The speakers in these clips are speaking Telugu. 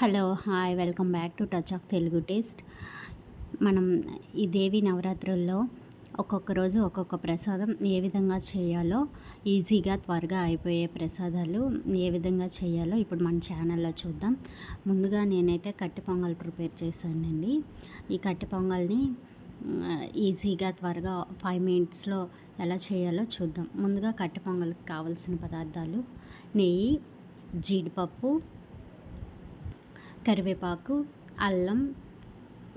Hello hi welcome back to touch of Telugu taste. మనం ఈ దేవి నవరాత్రుల్లో ఒక్కొక్క రోజు ఒక్కొక్క ప్రసాదం ఏ విధంగా చేయాలో ఈజీగా త్వరగా అయిపోయే ప్రసాదాలు ఏ విధంగా చేయాలో ఇప్పుడు మన ఛానల్లో చూద్దాం. ముందుగా నేనైతే కట్టి పొంగల్ ప్రిపేర్ చేశానండి. ఈ కట్టి పొంగల్ని ఈజీగా త్వరగా ఫైవ్ మినిట్స్లో ఎలా చేయాలో చూద్దాం. ముందుగా కట్టి పొంగల్కి కావాల్సిన పదార్థాలు నెయ్యి జీడిపప్పు కరివేపాకు అల్లం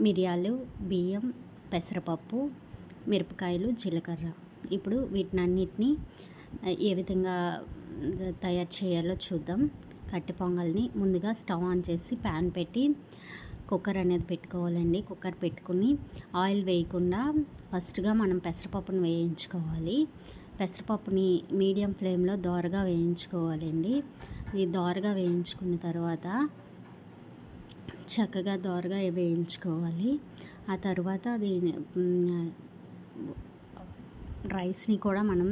మిరియాలు బియ్యం పెసరపప్పు మిరపకాయలు జీలకర్ర. ఇప్పుడు వీటినన్నిటిని ఏ విధంగా తయారు చేయాలో చూద్దాం. కట్టి పొంగల్ని ముందుగా స్టవ్ ఆన్ చేసి ప్యాన్ పెట్టి కుక్కర్ అనేది పెట్టుకోవాలండి. కుక్కర్ పెట్టుకుని ఆయిల్ వేయకుండా ఫస్ట్గా మనం పెసరపప్పును వేయించుకోవాలి. పెసరపప్పుని మీడియం ఫ్లేమ్లో దోరగా వేయించుకోవాలండి. ఇది దోరగా వేయించుకున్న తర్వాత చక్కగా దోరగా వేయించుకోవాలి. ఆ తర్వాత అది రైస్ని కూడా మనం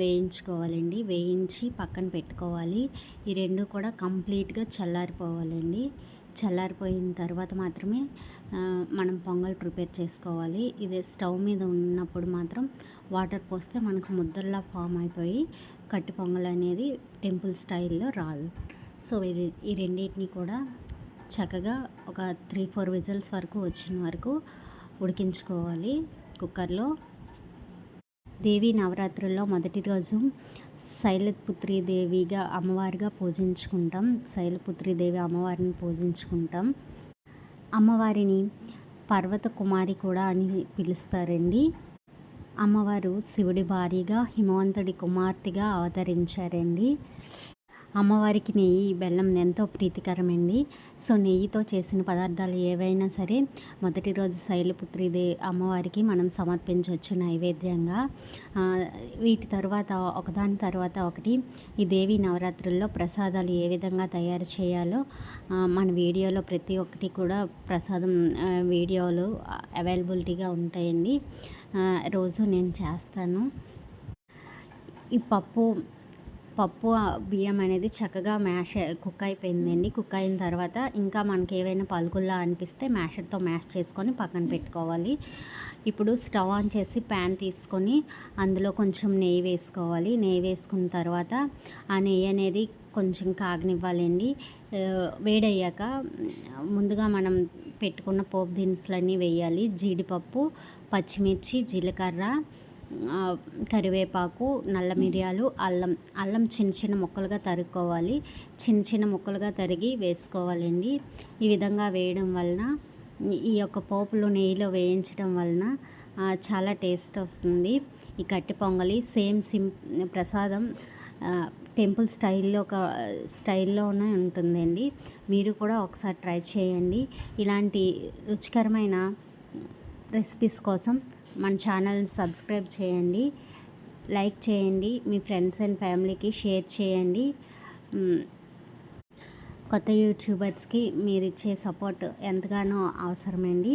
వేయించుకోవాలండి. వేయించి పక్కన పెట్టుకోవాలి. ఈ రెండు కూడా కంప్లీట్గా చల్లారిపోవాలండి. చల్లారిపోయిన తర్వాత మాత్రమే మనం పొంగల్ ప్రిపేర్ చేసుకోవాలి. ఇది స్టవ్ మీద ఉన్నప్పుడు మాత్రం వాటర్ పోస్తే మనకు ముద్దల్లా ఫామ్ అయిపోయి కట్టి పొంగల్ అనేది టెంపుల్ స్టైల్లో రాదు. సో ఇది ఈ రెండింటిని కూడా చక్కగా ఒక త్రీ ఫోర్ విజిల్స్ వరకు వచ్చిన వరకు ఉడికించుకోవాలి కుక్కర్లో. దేవి నవరాత్రుల్లో మొదటి రోజు శైలపుత్రి దేవిగా అమ్మవారిగా పూజించుకుంటాం. శైలపుత్రి దేవి అమ్మవారిని పూజించుకుంటాం. అమ్మవారిని పర్వత కుమారి కూడా అని పిలుస్తారండి. అమ్మవారు శివుడి భార్యగా హిమవంతుడి కుమార్తెగా అవతరించారండి. అమ్మవారికి నెయ్యి బెల్లం ఎంతో ప్రీతికరమండి. సో నెయ్యితో చేసిన పదార్థాలు ఏవైనా సరే మొదటి రోజు శైలపుత్రిదే అమ్మవారికి మనం సమర్పించవచ్చు నైవేద్యంగా. వీటి తర్వాత ఒకదాని తర్వాత ఒకటి ఈ దేవి నవరాత్రుల్లో ప్రసాదాలు ఏ విధంగా తయారు చేయాలో మన వీడియోలో ప్రతి ఒక్కటి కూడా ప్రసాదం వీడియోలు అవైలబిలిటీగా ఉంటాయండి. రోజు నేను చేస్తాను. ఈ పప్పు పప్పు బియ్యం అనేది చక్కగా మ్యాష్ కుక్ అయిపోయిందండి. కుక్ అయిన తర్వాత ఇంకా మనకి ఏవైనా పలుకుల్లా అనిపిస్తే మ్యాషర్తో మ్యాష్ చేసుకొని పక్కన పెట్టుకోవాలి. ఇప్పుడు స్టవ్ ఆన్ చేసి ప్యాన్ తీసుకొని అందులో కొంచెం నెయ్యి వేసుకోవాలి. నెయ్యి వేసుకున్న తర్వాత ఆ నెయ్యి అనేది కొంచెం కాగనివ్వాలండి. వేడయ్యాక ముందుగా మనం పెట్టుకున్న పోపు దినుసులన్నీ వేయాలి. జీడిపప్పు పచ్చిమిర్చి జీలకర్ర కరివేపాకు నల్ల మిరియాలు అల్లం. అల్లం చిన్న చిన్న ముక్కలుగా తరుక్కోవాలి. చిన్న చిన్న ముక్కలుగా తరిగి వేసుకోవాలండి. ఈ విధంగా వేయడం వలన ఈ యొక్క పోపులు నెయ్యిలో వేయించడం వలన చాలా టేస్ట్ వస్తుంది. ఈ కట్టి పొంగలి సేమ్ సిం ప్రసాదం టెంపుల్ స్టైల్లో ఒక స్టైల్లోనే ఉంటుందండి. మీరు కూడా ఒకసారి ట్రై చేయండి. ఇలాంటి రుచికరమైన రెసిపీస్ కోసం మన ఛానల్ని సబ్స్క్రైబ్ చేయండి లైక్ చేయండి మీ ఫ్రెండ్స్ అండ్ ఫ్యామిలీకి షేర్ చేయండి. కొత్త యూట్యూబర్స్కి మీరు ఇచ్చే సపోర్ట్ ఎంతగానో అవసరమండి.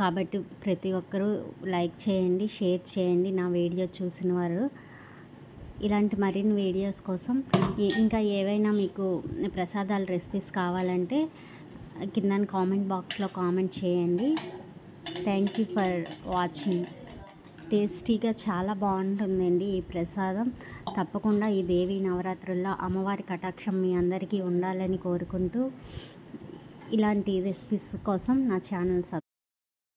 కాబట్టి ప్రతి ఒక్కరూ లైక్ చేయండి షేర్ చేయండి నా వీడియో చూసిన వారు. ఇలాంటి మరిన్ని వీడియోస్ కోసం ఇంకా ఏవైనా మీకు ప్రసాదాల రెసిపీస్ కావాలంటే కింద కామెంట్ బాక్స్లో కామెంట్ చేయండి. థ్యాంక్ యూ ఫర్ వాచింగ్ టేస్టీగా చాలా బాగుంటుందండి ఈ ప్రసాదం. తప్పకుండా ఈ దేవి నవరాత్రుల్లో అమ్మవారి కటాక్షం మీ అందరికీ ఉండాలని కోరుకుంటూ ఇలాంటి రెసిపీస్ కోసం నా ఛానల్ సబ్